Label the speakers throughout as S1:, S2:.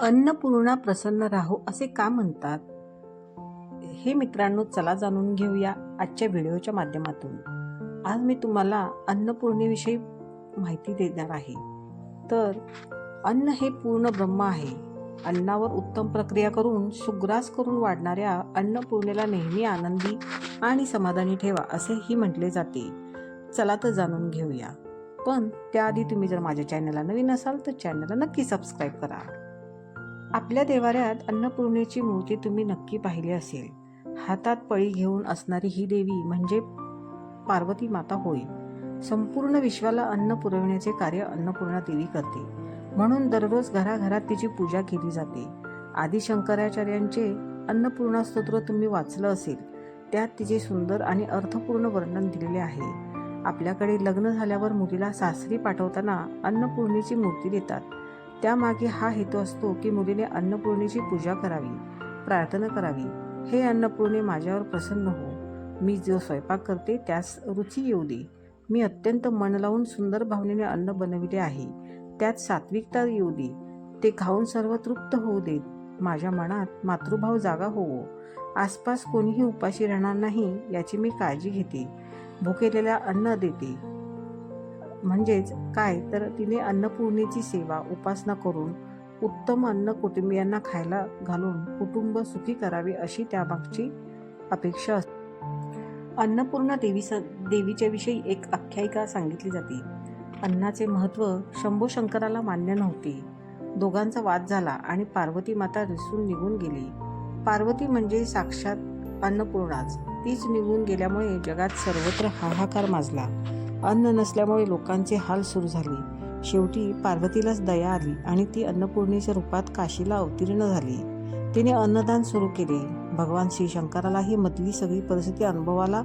S1: अन्नपूर्णा प्रसन्न राहो असे का म्हणतात? हे मित्रांनो चला जाणून घेऊया आजच्या व्हिडिओच्या माध्यमातून. आज मी तुम्हाला अन्नपूर्णेविषयी माहिती देणार आहे. तर अन्न हे पूर्ण ब्रह्म आहे. अन्नावर उत्तम प्रक्रिया करून सुग्रास करून वाढणाऱ्या अन्नपूर्णेला नेहमी आनंदी आणि समाधानी ठेवा असेही म्हटले जाते. चला तर जाणून घेऊया. पण त्याआधी तुम्ही जर माझ्या चॅनलला नवीन असाल तर चॅनलला नक्की सबस्क्राईब करा. आपल्या देवाऱ्यात अन्नपूर्णेची मूर्ती तुम्ही नक्की पाहिली असेल. हातात पळी घेऊन असणारी ही देवी म्हणजे पार्वती माता होय. संपूर्ण विश्वाला अन्न पुरविण्याचे कार्य अन्नपूर्णा देवी करते. म्हणून दररोज घराघरात तिची पूजा केली जाते. आदी शंकराचार्यांचे अन्नपूर्णा स्तोत्र तुम्ही वाचलं असेल. त्यात तिचे सुंदर आणि अर्थपूर्ण वर्णन दिलेले आहे. आपल्याकडे लग्न झाल्यावर मुलीला सासरी पाठवताना अन्नपूर्णेची मूर्ती देतात. त्यामागे हा हेतू असतो की मुलीने अन्नपूर्णेची पूजा करावी प्रार्थना करावी. हे अन्नपूर्णे माझ्यावर प्रसन्न हो. मी जो स्वयंपाक करते त्यास रुची येऊ दे. मी अत्यंत मन लावून सुंदर भावनेने अन्न बनविले आहे. त्यात सात्विकता येऊ दे. ते खाऊन सर्व तृप्त होऊ देत. माझ्या मनात मातृभाव जागा होवो. आसपास कोणीही उपाशी राहणार नाही याची मी काळजी घेते. भुकेलेल्या अन्न देते. म्हणजेच काय? तर तिने अन्नपूर्णेची सेवा उपासना करून उत्तम अन्न कुटुंबियांना खायला घालून कुटुंब सुखी करावे अशी त्यामागची अपेक्षा असते अन्नपूर्णा देवी स देवीच्या विषयी एक आख्यायिका सांगितली जाते. अन्नाचे महत्त्व शंभू शंकराला मान्य नव्हते. दोघांचा वाद झाला आणि पार्वती माता रिसून निघून गेली. पार्वती म्हणजे साक्षात अन्नपूर्णाच. तीच निघून गेल्यामुळे जगात सर्वत्र हाहाकार माजला. अन्न नसल्यामुळे लोकांचे हाल सुरू झाले. शेवटी पार्वतीलाच दया आली आणि ती अन्नपूर्णेच्या रूपात काशीला अवतीर्ण झाली. तिने अन्नदान सुरू केले. भगवान श्री शंकराला ही मधली सगळी परिस्थिती अनुभवाला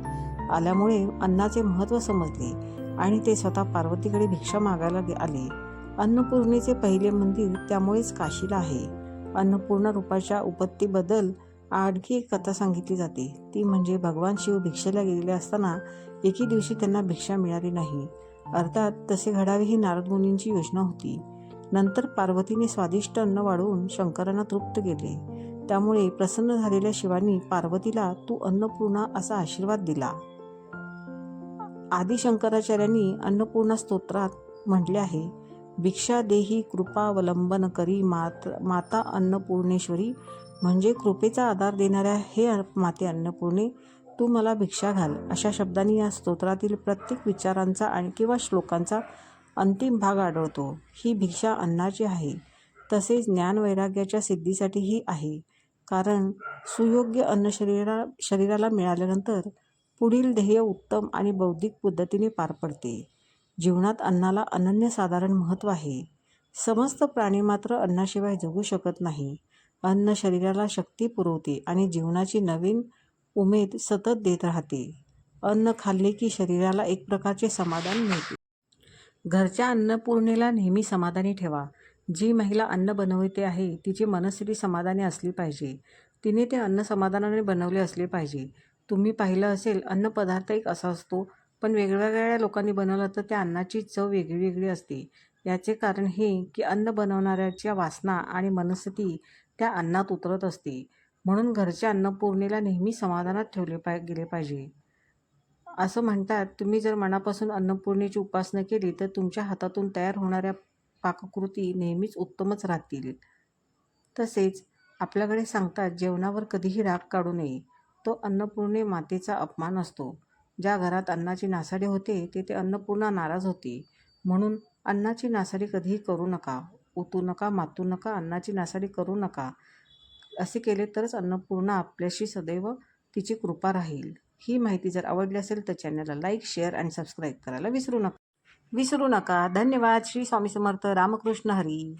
S1: आल्यामुळे अन्नाचे महत्त्व समजले आणि ते स्वतः पार्वतीकडे भिक्षा मागायला गे- आले. अन्नपूर्णेचे पहिले मंदिर त्यामुळेच काशीला आहे. अन्नपूर्णा रूपाच्या उपत्तीबद्दल आणखी एक कथा सांगितली जाते. ती म्हणजे भगवान शिव भिक्षेला गेलेले असताना एके दिवशी त्यांना भिक्षा मिळाली नाही. अर्थात तसे घडावे ही नारद मुनींची योजना होती. नंतर पार्वतीने स्वादिष्ट अन्न वाढवून शंकरांना तृप्त केले. त्यामुळे प्रसन्न झालेल्या शिवानी पार्वतीला तू अन्नपूर्णा असा आशीर्वाद दिला. आदी शंकराचार्यांनी अन्नपूर्णा स्तोत्रात म्हटले आहे भिक्षा देही कृपावलंबन करी मात माता अन्नपूर्णेश्वरी म्हणजे कृपेचा आधार देणाऱ्या हे माते अन्नपूर्णे तू मला भिक्षा घाल अशा शब्दांनी या स्तोत्रातील प्रत्येक विचारांचा आणि किंवा श्लोकांचा अंतिम भाग आढळतो. ही भिक्षा अन्नाची आहे. तसेच ज्ञानवैराग्याच्या सिद्धीसाठीही आहे. कारण सुयोग्य अन्न शरीरा शरीराला मिळाल्यानंतर पुढील ध्येय उत्तम आणि बौद्धिक पद्धतीने पार पडते. जीवनात अन्नाला अनन्यसाधारण महत्त्व आहे. समस्त प्राणी मात्र अन्नाशिवाय जगू शकत नाही. अन्न शरीराला शक्ती पुरवते आणि जीवनाची नवीन उमेद सतत देत राहते. अन्न खाल्ले की शरीराला एक प्रकारचे समाधान मिळते. घरच्या अन्नपूर्णेला नेहमी समाधानी ठेवा. जी महिला अन्न बनवते आहे तिची मनस्थिती समाधानी असली पाहिजे. तिने ते अन्न समाधानाने बनवले असले पाहिजे. तुम्ही पाहिलं असेल अन्नपदार्थ एक असा असतो पण वेगवेगळ्या लोकांनी बनवलं तर त्या अन्नाची चव वेगळी वेगळी असते. याचे कारण हे की अन्न बनवणाऱ्याच्या वासना आणि मनस्थिती त्या अन्नात उतरत असते. म्हणून घरच्या अन्नपूर्णेला नेहमी समाधानात ठेवले पाय गेले पाहिजे. असं म्हणतात तुम्ही जर मनापासून अन्नपूर्णेची उपासना केली तर तुमच्या हातातून तयार होणाऱ्या पाककृती नेहमीच उत्तमच राहतील. तसेच आपल्याकडे सांगतात जेवणावर कधीही राग काढू नये. तो अन्नपूर्णे मातेचा अपमान असतो. ज्या घरात अन्नाची नासाडी होते तेथे अन्नपूर्णा नाराज होते. म्हणून अन्नाची नासाडी कधीही करू नका. उतू नका मातू नका अन्नाची नासाडी करू नका. असे केले तरच अन्नपूर्णा आपल्याशी सदैव तिची कृपा राहील. ही माहिती जर आवडली असेल तर चॅनलला लाईक शेअर आणि सबस्क्राईब करायला विसरू नका. विसरू नका. धन्यवाद. श्री स्वामी समर्थ. रामकृष्ण हरी.